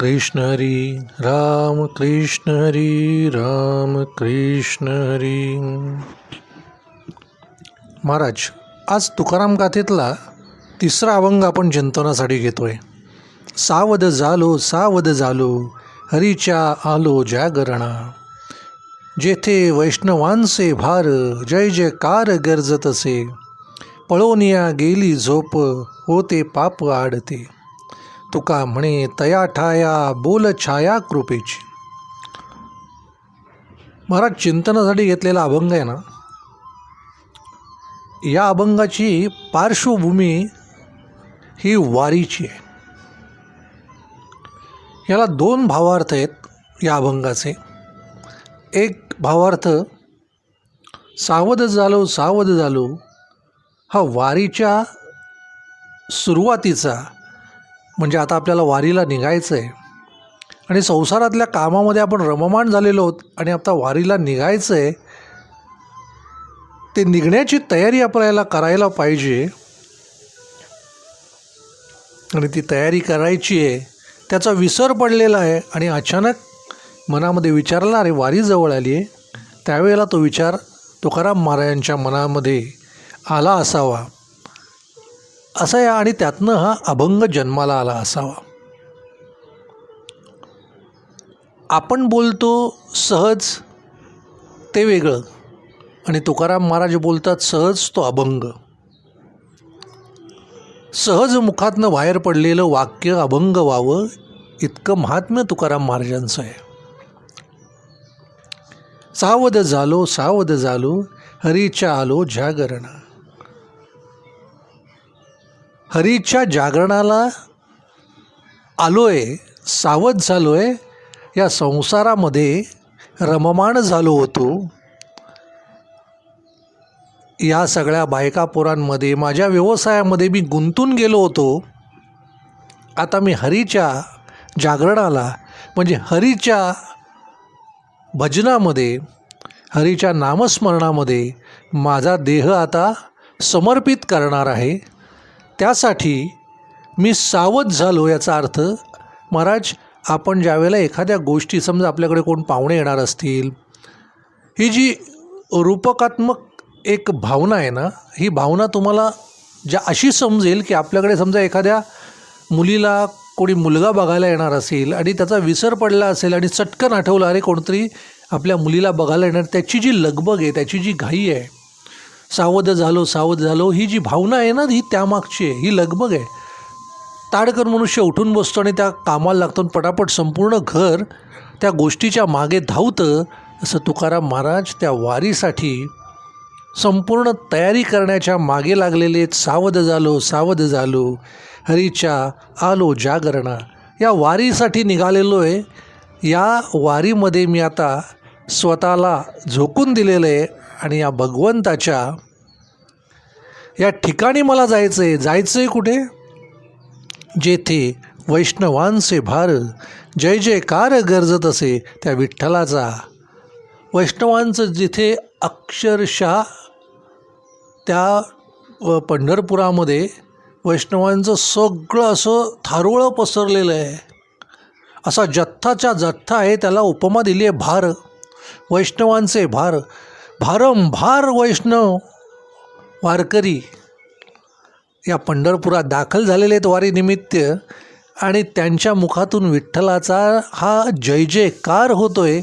कृष्ण हरी राम कृष्ण हरी राम कृष्ण हरी. महाराज आज तुकाराम गाथेतला तिसरा अभंग आपण चिंतनासाठी घेतोय. सावध झालो सावध झालो हरीच्या आलो जागरणा. जेथे वैष्णवांचे भार जय जयकार गरजतसे. पळोनिया गेली झोप होते पाप आडते. तुका म्हणे तया ठाया बोल छाया कृपेची. महाराज चिंतनासाठी घेतलेला अभंग आहे ना? या अभंगाची पार्श्वभूमी ही वारीची आहे. याला दोन भावार्थ आहेत या अभंगाचे. एक भावार्थ सावध झालो सावध झालो हा वारीच्या सुरुवातीचा म्हणजे आता आपल्याला वारीला निघायचं आहे आणि संसारातल्या कामामध्ये आपण रममाण झालेलो आहोत आणि आता वारीला निघायचं आहे ते निघण्याची तयारी आपल्याला करायला पाहिजे. आणि ती तयारी करायची आहे त्याचा विसर पडलेला आहे आणि अचानक मनामध्ये विचारला अरे वारी जवळ आली आहे. त्यावेळेला तो विचार तुकाराम महाराजांच्या मनामध्ये आला असावा. असा या आणि त्यातनं हा अभंग जन्माला आला असावा. आपण बोलतो सहज ते वेगळं. आणि तुकाराम महाराज बोलतात सहज तो अभंग. सहज मुखातनं बाहेर पडलेलं वाक्य अभंग व्हावं इतकं महात्म्य तुकाराम महाराजांचं आहे. सावध झालो सावध झालो हरीच्या आलो जागरणा हरीच्या जागरणाला आलो आहे सावध झालो आहे या संसारामध्ये रममाण झालो होतो. या सगळ्या बायका पोरांमध्ये माझ्या व्यवसायामध्ये मी गुंतून गेलो होतो. आता मी हरीच्या जागरणाला म्हणजे हरीच्या भजनामध्ये हरीच्या नामस्मरणामध्ये माझा देह आता समर्पित करणार आहे. त्यासाठी मी सावध झालो याचा अर्थ महाराज आपण ज्यावेळेला एखाद्या गोष्टी समजा आपल्याकडे कोण पाहुणे येणार असतील ही जी रूपकात्मक एक भावना आहे ना ही भावना तुम्हाला ज्या अशी समजेल की आपल्याकडे समजा एखाद्या मुलीला कोणी मुलगा बघायला येणार असेल आणि त्याचा विसर पडला असेल आणि चटकन आठवलं अरे कोणतरी आपल्या मुलीला बघायला येणार त्याची जी लगबग आहे त्याची जी घाई आहे सावध झालो सावध झालो. ही जी भावना आहे ना ही त्यामागची आहे. ही लगबग आहे. ताडकर मनुष्य उठून बसतो आणि त्या कामाला लागतो आणि पटापट संपूर्ण घर त्या गोष्टीच्या मागे धावतं. असं तुकाराम महाराज त्या वारीसाठी संपूर्ण तयारी करण्याच्या मागे लागलेले सावध झालो सावध झालो. हरीच्या आलो जागरणा. या वारीसाठी निघालेलो आहे. या वारीमध्ये मी आता स्वतःला झोकून दिलेलं आहे. आणि या भगवंताच्या या ठिकाणी मला जायचं आहे जायचं आहे कुठे? जेथे वैष्णवांचे भार जय जयकार गरजत असे त्या विठ्ठलाचा. वैष्णवांचं जिथे अक्षरशः त्या पंढरपुरामध्ये वैष्णवांचं सगळं असं थारोळं पसरलेलं आहे. असा जथ्थाच्या जथ्था आहे त्याला उपमा दिली आहे भार. वैष्णवांचे भार भारंभार वैष्णव वारकरी या पंढरपुरात दाखल झालेले आहेत वारीनिमित्त आणि त्यांच्या मुखातून विठ्ठलाचा हा जय जयकार होतोय.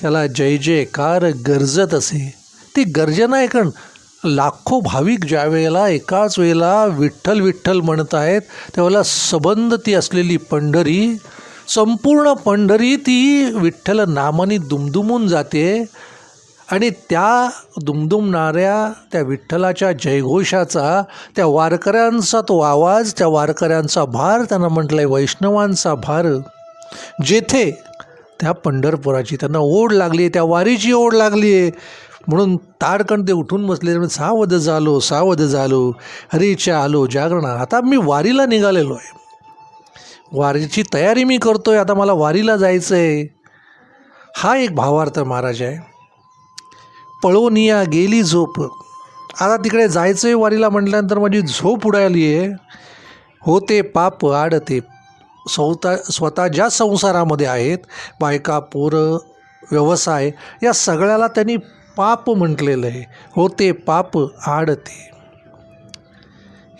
त्याला जय जयकार गरजत असे. ती गर्जना आहे कारण लाखो भाविक ज्या वेळेला एकाच वेळेला विठ्ठल विठ्ठल म्हणत आहेत त्यावेळेला सबंध ती असलेली पंढरी संपूर्ण पंढरी ती विठ्ठल नामाने दुमदुमून जाते. आणि त्या दुमदुमणाऱ्या त्या विठ्ठलाच्या जयघोषाचा त्या वारकऱ्यांचा तो आवाज त्या वारकऱ्यांचा भार त्यांना म्हटलं आहे वैष्णवांचा भार जेथे त्या पंढरपुराची त्यांना ओढ लागली आहे त्या वारीची ओढ लागली आहे म्हणून ताडकण ते उठून बसले सावध झालो सावध झालो. हरीच्या आलो जागरणा आता मी वारीला निघालेलो आहे. वारीची तयारी मी करतो आहे आता मला वारीला जायचं आहे हा एक भावार्थ महाराज आहे. पळोनिया गेली झोप. आता तिकडे जायचं आहे वारीला म्हटल्यानंतर माझी झोप उडाली आहे. होते पाप आडते. स्वतः स्वतः ज्या संसारामध्ये आहेत बायका पोरं व्यवसाय या सगळ्याला त्यांनी पाप म्हटलेलं आहे. हो ते पाप आडते.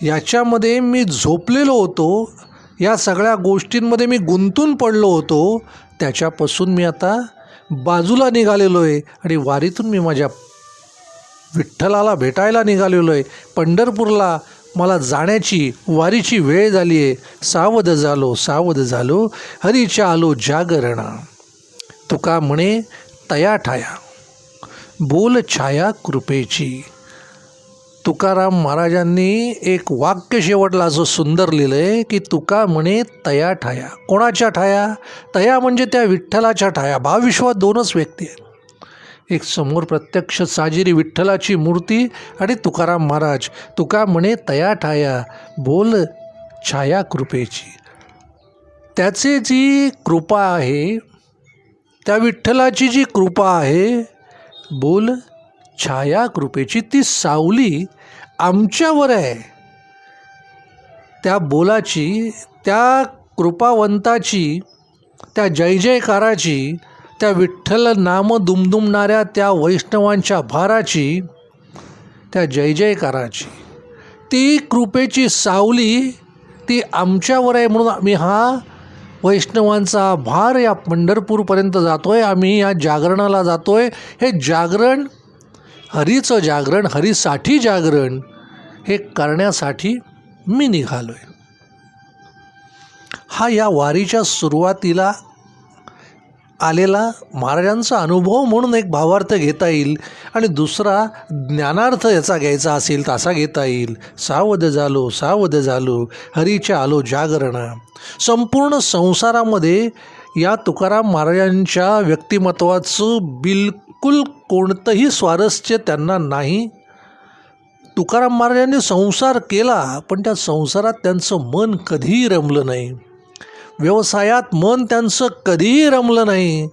याच्यामध्ये मी झोपलेलो होतो. या सगळ्या गोष्टींमध्ये मी गुंतून पडलो होतो. त्याच्यापासून मी आता बाजूला निघालेलो आहे आणि वारीतून मी माझ्या विठ्ठलाला भेटायला निघालेलो आहे पंढरपूरला मला जाण्याची वारीची वेळ झाली आहे सावध झालो सावध झालो. हरीच्या आलो जागरणा. तुका म्हणे तया ठाया. बोल छाया कृपेची. तुकाराम महाराजांनी एक वाक्य शेवटला असं सुंदर लिहिलं आहे की तुका म्हणे तया ठाया. कोणाच्या ठाया? तया म्हणजे त्या विठ्ठलाच्या ठाया. भावविश्वात दोनच व्यक्ती आहेत. एक समोर प्रत्यक्ष साजिरी विठ्ठलाची मूर्ती आणि तुकाराम महाराज. तुका म्हणे तया ठाया बोल छाया कृपेची. त्याचे जी कृपा आहे त्या विठ्ठलाची जी कृपा आहे बोल छाया कृपेची ती सावली आमच्यावर आहे. त्या बोलाची त्या कृपावंताची त्या जय जयकाराची त्या विठ्ठल नाम दुमदुमणाऱ्या त्या वैष्णवांच्या भाराची त्या जय जयकाराची. ती कृपेची सावली ती आमच्यावर आहे म्हणून आम्ही हा वैष्णवांचा भार या पंढरपूरपर्यंत जातो आहे आम्ही या जागरणाला जातो आहे हे जागरण हरीचं जागरण हरीसाठी जागरण हे करण्यासाठी मी निघालो आहे हा या वारीच्या सुरुवातीला आलेला महाराजांचा अनुभव म्हणून एक भावार्थ घेता येईल आणि दुसरा ज्ञानार्थ याचा घ्यायचा असेल तसा घेता येईल. सावध झालो सावध झालो हरीच्या आलो जागरणा. संपूर्ण संसारामध्ये या तुकाराम महाराजांच्या व्यक्तिमत्वाचं बिलकुल कोणतंही स्वारस्य त्यांना नाही. तुकाराम महाराजांनी संसार केला पण त्या संसारात त्यांचं मन कधीही रमलं नाही. व्यवसायात मन त्यांचं कधीही रमलं नाही.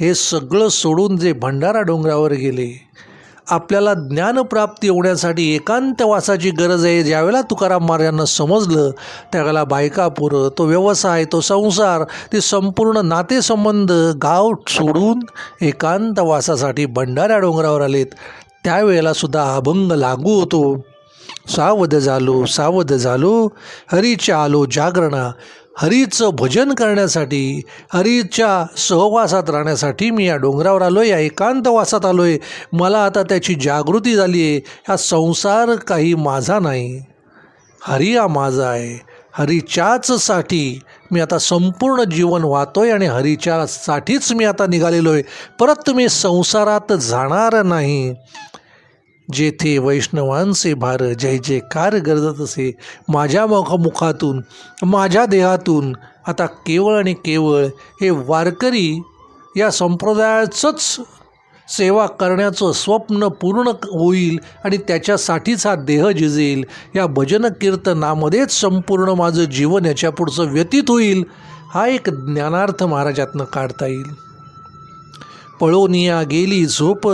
हे सगळं सोडून जे भंडारा डोंगरावर गेले आपल्याला ज्ञानप्राप्ती होण्यासाठी एकांतवासाची गरज आहे. ज्यावेळेला तुकाराम महाराजांना समजलं त्यावेळेला बायकापुरं तो व्यवसाय तो संसार ते संपूर्ण नातेसंबंध गाव सोडून एकांतवासासाठी भंडाऱ्या डोंगरावर आलेत. त्यावेळेला सुद्धा अभंग लागू होतो. सावध झालो सावध झालो. हरीच्या आलो जागरणा. हरीचं भजन करण्यासाठी हरीच्या सहवासात राहण्यासाठी मी या डोंगरावर आलो आहे या एकांतवासात आलो आहे मला आता त्याची जागृती झाली आहे हा संसार काही माझा नाही. हरी हा माझा आहे. हरीच्याचसाठी मी आता संपूर्ण जीवन वाहतो आहे आणि हरीच्यासाठीच मी आता निघालेलो आहे परत मी संसारात जाणार नाही. जेथे वैष्णवांचे भार जय जयकार गरजत असे माझ्या मुखातून माझ्या देहातून आता केवळ आणि केवळ हे वारकरी या संप्रदायाचंच सेवा करण्याचं स्वप्न पूर्ण होईल आणि त्याच्यासाठीच हा देह जिजेल. या भजन कीर्तनामध्येच संपूर्ण माझं जीवन याच्या पुढचं व्यतीत होईल हा एक ज्ञानार्थ महाराजातनं काढता येईल. पळोनिया गेली झोप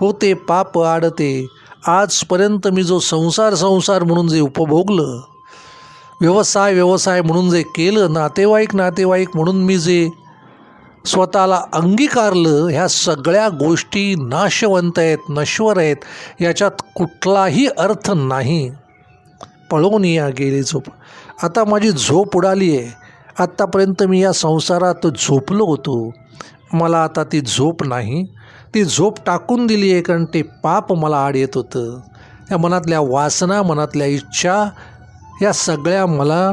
होते पाप आडते. आजपर्यंत मी जो संसार संसार म्हणून जे उपभोगलं व्यवसाय व्यवसाय म्हणून जे केलं नातेवाईक नातेवाईक म्हणून मी जे स्वतःला अंगीकारलं ह्या सगळ्या गोष्टी नाशवंत आहेत नश्वर आहेत याच्यात कुठलाही अर्थ नाही. पळवून या गेली झोप. आता माझी झोप उडाली आहे. आत्तापर्यंत मी या संसारात झोपलो होतो. मला आता ती झोप नाही. ती झोप टाकून दिली आहे कारण ते पाप मला आड येत होतं. या मनातल्या वासना मनातल्या इच्छा या सगळ्या मला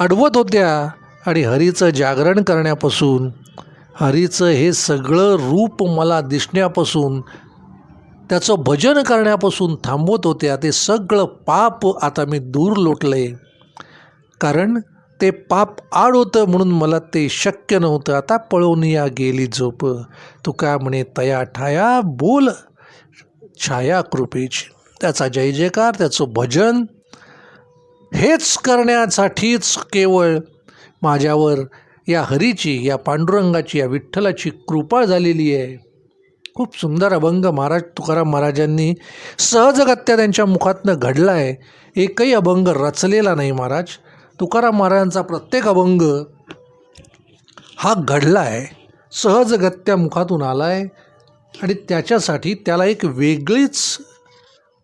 अडवत होत्या आणि हरीचं जागरण करण्यापासून हरीचं हे सगळं रूप मला दिसण्यापासून त्याचं भजन करण्यापासून थांबवत होत्या. ते सगळं पाप आता मी दूर लोटलं. आहे कारण ते पाप आड होतं म्हणून मला ते शक्य नव्हतं. आता पळवून या गेली झोप. तू काय म्हणे तया ठाया बोल. छाया कृपेची. त्याचा जय जयकार त्याचं भजन. हेच करण्यासाठीच केवळ माझ्यावर या हरीची या पांडुरंगाची या विठ्ठलाची कृपा झालेली आहे. खूप सुंदर अभंग महाराज तुकाराम महाराजांनी सहजगत्या त्यांच्या मुखातनं घडला आहे एकही अभंग रचलेला नाही महाराज. तुकाराम महाराजांचा प्रत्येक अभंग हा घडला आहे सहजगत्या मुखातून आला आहे आणि त्याच्यासाठी त्याला एक वेगळीच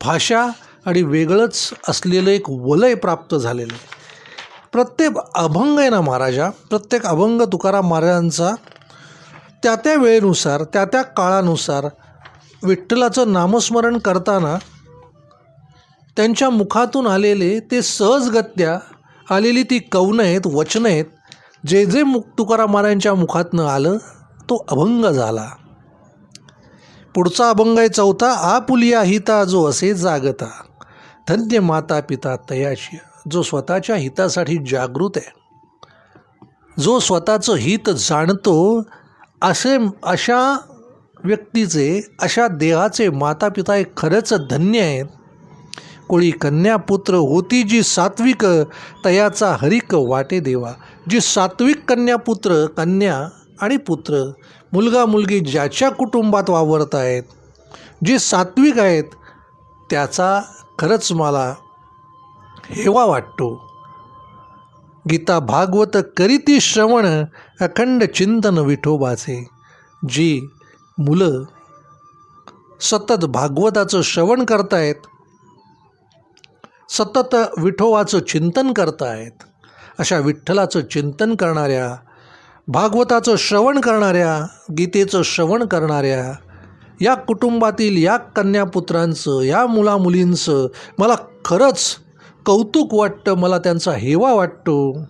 भाषा आणि वेगळंच असलेलं एक वलय प्राप्त झालेलं आहे. प्रत्येक अभंग आहे ना महाराजा प्रत्येक अभंग तुकाराम महाराजांचा त्या त्या वेळेनुसार त्या त्या काळानुसार विठ्ठलाचं नामस्मरण करताना त्यांच्या मुखातून आलेले ते सहजगत्या आलेली ती कवनं आहेत वचनं आहेत जे जे मुख तुकारामांच्या मुखातनं आलं तो अभंग झाला. पुढचा अभंग आहे चौथा आपुलिया हिता जो असे जागता. धन्य माता पिता तयाशी जो स्वतःच्या हितासाठी जागृत आहे. जो स्वतःचं हित जाणतो असे अशा व्यक्तीचे अशा देहाचे माता पिता हे खरंच धन्य आहेत कोळी कन्या पुत्र होती जी सात्विक तयाचा हरिक वाटे देवा. जी सात्विक कन्या पुत्र कन्या आणि पुत्र मुलगा मुलगी ज्याच्या कुटुंबात वावरत आहेत जे सात्विक आहेत त्याचा खरंच मला हेवा वाटतो. गीता भागवत करीती श्रवण अखंड चिंतन विठोबाचे. जी मुलं सतत भागवताचं श्रवण करतायत सतत विठोवाचं चिंतन करतायत. अशा विठ्ठलाचं चिंतन करणाऱ्या भागवताचं श्रवण करणाऱ्या गीतेचं श्रवण करणाऱ्या या कुटुंबातील या कन्यापुत्रांचं या मुलामुलींचं मला खरंच कौतुक वाटतं मला त्यांचा हेवा वाटतो.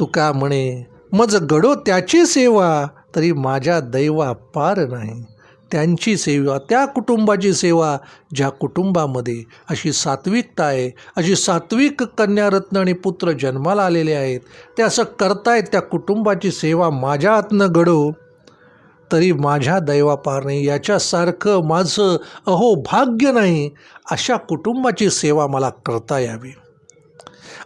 तुका म्हणे मज गडो त्याची सेवा तरी माझ्या दैवा पार नाही. त्यांची सेवा त्या कुटुंबाची सेवा ज्या कुटुंबामध्ये अशी सात्विकता आहे अशी सात्विक कन्यारत्न आणि पुत्र जन्माला आलेले आहेत ते असं करतायत त्या कुटुंबाची सेवा माझ्या हातनं घडो तरी माझ्या दैवापार नाही याच्यासारखं माझं अहो भाग्य नाही अशा कुटुंबाची सेवा मला करता यावी.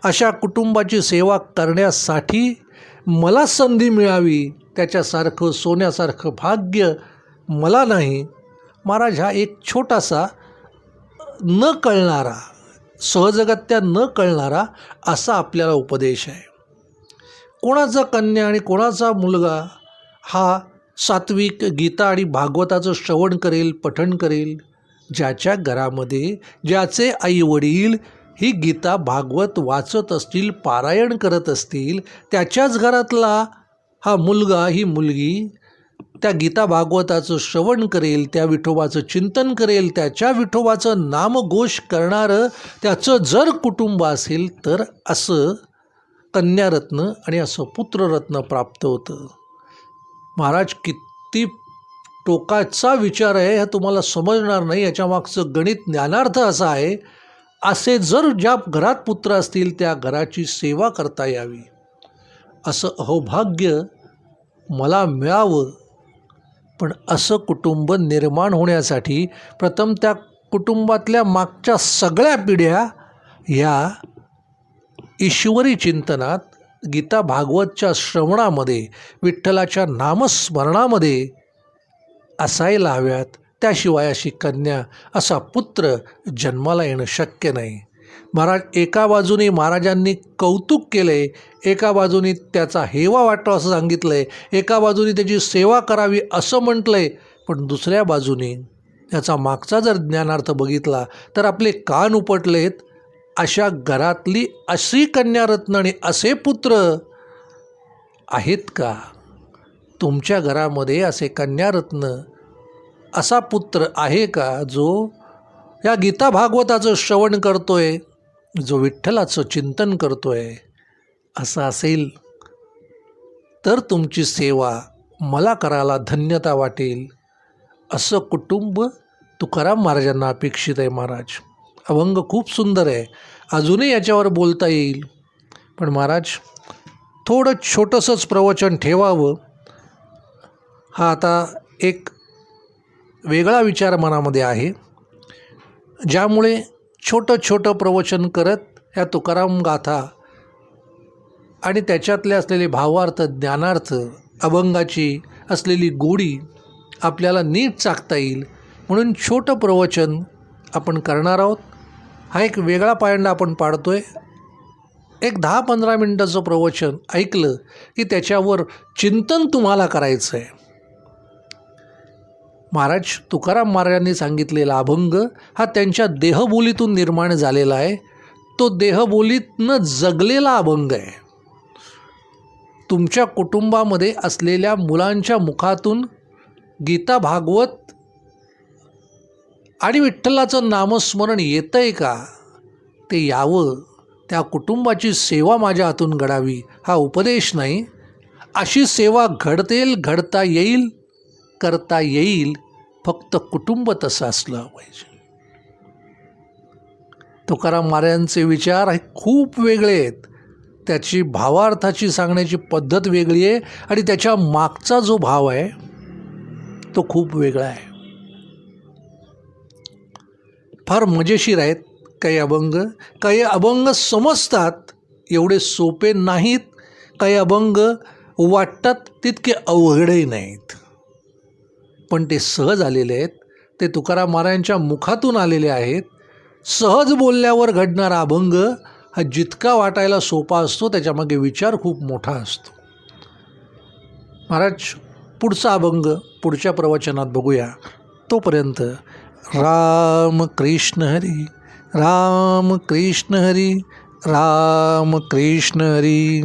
अशा कुटुंबाची सेवा करण्यासाठी मला संधी मिळावी त्याच्यासारखं सोन्यासारखं भाग्य मला नाही महाराज हा एक छोटासा न कळणारा सहजगत्या न कळणारा असा आपल्याला उपदेश आहे. कोणाचा कन्या आणि कोणाचा मुलगा हा सात्विक गीता आणि भागवताचं श्रवण करेल पठण करेल ज्याच्या घरामध्ये ज्याचे आईवडील ही गीता भागवत वाचत असतील पारायण करत असतील त्याच्याच घरातला हा मुलगा ही मुलगी त्या गीता भागवताचं श्रवण करेल त्या विठोबाचं चिंतन करेल त्याच्या विठोबाचं नामघोष करणारं त्याचं जर कुटुंब असेल तर असं कन्यारत्न आणि असं पुत्ररत्न प्राप्त होतं. महाराज किती टोकाचा विचार आहे हा तुम्हाला समजणार नाही. याच्यामागचं गणित ज्ञानार्थ असा आहे असे जर ज्या घरात पुत्र असतील त्या घराची सेवा करता यावी. असं अहोभाग्य मला मिळावं पण असं कुटुंब निर्माण होण्यासाठी प्रथम त्या कुटुंबातल्या मागच्या सगळ्या पिढ्या ह्या ईश्वरी चिंतनात गीता भागवतच्या श्रवणामध्ये विठ्ठलाच्या नामस्मरणामध्ये असायला हव्यात. त्याशिवाय अशी कन्या असा पुत्र जन्माला येणं शक्य नाही. महाराज एका बाजूने महाराजांनी कौतुक केले एका बाजूने त्याचा हेवा वाटावा असं सांगितलं आहे एका बाजूने त्याची सेवा करावी असं म्हटलं आहे पण दुसऱ्या बाजूने त्याचा मागचा जर ज्ञानार्थ बघितला तर आपले कान उपटलेत. अशा घरातली अशी कन्यारत्न आणि असे पुत्र आहेत का? तुमच्या घरामध्ये असे कन्यारत्न असा पुत्र आहे का जो या गीता भागवताचं श्रवण करतोय? जो विठ्ठलाचं चिंतन करतोय असं असेल तर तुमची सेवा मला करायला धन्यता वाटेल असं कुटुंब तुकाराम महाराजांना अपेक्षित आहे महाराज. अभंग खूप सुंदर आहे. अजूनही याच्यावर बोलता येईल. पण महाराज थोडं छोटंसंच प्रवचन ठेवावं. हा आता एक वेगळा विचार मनामध्ये आहे ज्यामुळे छोटं छोटं प्रवचन करत ह्या तुकाराम गाथा आणि त्याच्यातले असलेले भावार्थ ज्ञानार्थ अभंगाची असलेली गोडी आपल्याला नीट चाकता येईल. म्हणून छोटं प्रवचन आपण करणार आहोत. हा एक वेगळा पायंडा आपण पाडतो आहे एक दहा पंधरा मिनटाचं प्रवचन ऐकलं की त्याच्यावर चिंतन तुम्हाला करायचं आहे महाराज तुकाराम महाराजांनी सांगितलेला अभंग हा त्यांच्या देहबोलीतून निर्माण झालेला आहे. तो देहबोलीतनं जगलेला अभंग आहे. तुमच्या कुटुंबामध्ये असलेल्या मुलांच्या मुखातून गीता भागवत आणि विठ्ठलाचं नामस्मरण येतं आहे का? ते यावं. त्या कुटुंबाची सेवा माझ्या हातून घडावी. हा उपदेश नाही. अशी सेवा घडतेल घडता येईल. करता येईल फक्त कुटुंब तसं असलं पाहिजे. तुकाराम महाराजांचे विचार हे खूप वेगळे आहेत. त्याची भावार्थाची सांगण्याची पद्धत वेगळी आहे आणि त्याच्या मागचा जो भाव आहे तो खूप वेगळा आहे. फार मजेशीर आहेत काही अभंग. काही अभंग समजतात एवढे सोपे नाहीत. काही अभंग वाटतात तितके अवघडही नाहीत. पण ते सहज आलेले आहेत. ते तुकाराम महाराजांच्या मुखातून आलेले आहेत. सहज बोलल्यावर घडणारा अभंग हा जितका वाटायला सोपा असतो त्याच्यामागे विचार खूप मोठा असतो. महाराज पुढचा अभंग पुढच्या प्रवचनात बघूया. तोपर्यंत राम कृष्ण हरी राम कृष्ण हरी राम कृष्ण हरी.